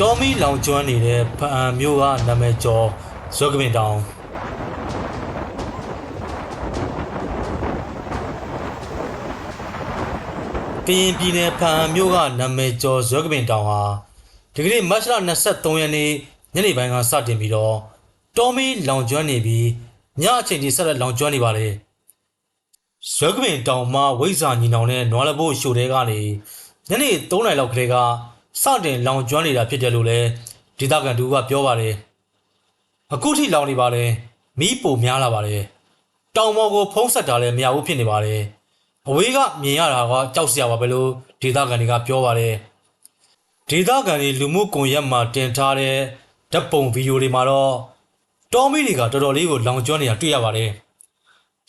တော်မီလောင်ကျွမ်းနေတဲ့ဖအံမျိုးကနာမည်ကျော်ဇွဲကပင်တောင်ကရင်ပြည်နယ်ဖအံမျိုးကနာမည်ကျော်ဇွဲကပင်တောင်ဟာဒီကနေ့မတ်လ23ရက်နေ့ညနေပိုင်းကစတင်ပြီးတော့တော်မီလောင်ကျွမ်းနေပြီးညအချိန်ကြီးဆက်လက်လောင်ကျွမ်းနေပါလေဇွဲကပင်တောင်မှာဝိဇ္ဇာညီနောင်နဲ့နွားလဘို့ရှိုတဲကနေညနေ3နာရီလောက်ခရေက စတင်လောင်ကျွမ်းနေတာဖြစ်တယ်လို့လည်းဒေသခံတူကပြောပါတယ်အခုထိလောင်နေပါတယ်မီးပိုများလာပါတယ်တောင်ပေါ်ကိုဖုံးဆက်တာလည်းမရဘူးဖြစ်နေပါတယ်အဝေးကမြင်ရတာကကြောက်စရာပါပဲလို့ဒေသခံတွေကပြောပါတယ်ဒေသခံတွေလူမှုကွန်ရက်မှာတင်ထားတဲ့ဓာတ်ပုံဗီဒီယိုတွေမှာတော့တောမီတွေကတော်တော်လေးကိုလောင်ကျွမ်းနေတာတွေ့ရပါတယ်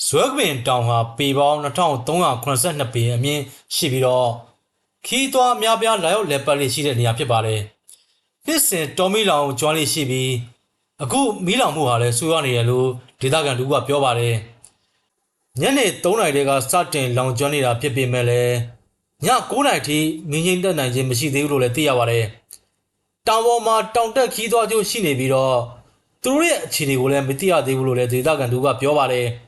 ဇွဲကပင်တောင်ဟာပေပေါင်း2382ပေအမြင့်ရှိပြီးတော့ ခီးသွွားအများပြားလာရောက်လက်ပတ်လေးရှိတဲ့နေရာဖြစ်ပါတယ်။နှစ်စဉ်တော်မီလောင်ကျွမ်းလေးရှိပြီးအခုမီးလောင်မှုဟာလည်းဆိုးရနေတယ်လို့ဒေသခံတူကပြောပါတယ်။ညနေ3နာရီတည်းကစတင်လောင်ကျွမ်းနေတာဖြစ်ပေမဲ့လည်းည9နာရီထိငင်းငင်းတက်နိုင်ခြင်းမရှိသေးဘူးလို့လည်းသိရပါတယ်။တောင်ပေါ်မှာတောင်တက်ခီးသွွားကျိုးရှိနေပြီးတော့သူတို့ရဲ့အခြေအနေကိုလည်းမသိရသေးဘူးလို့လည်းဒေသခံတူကပြောပါတယ်။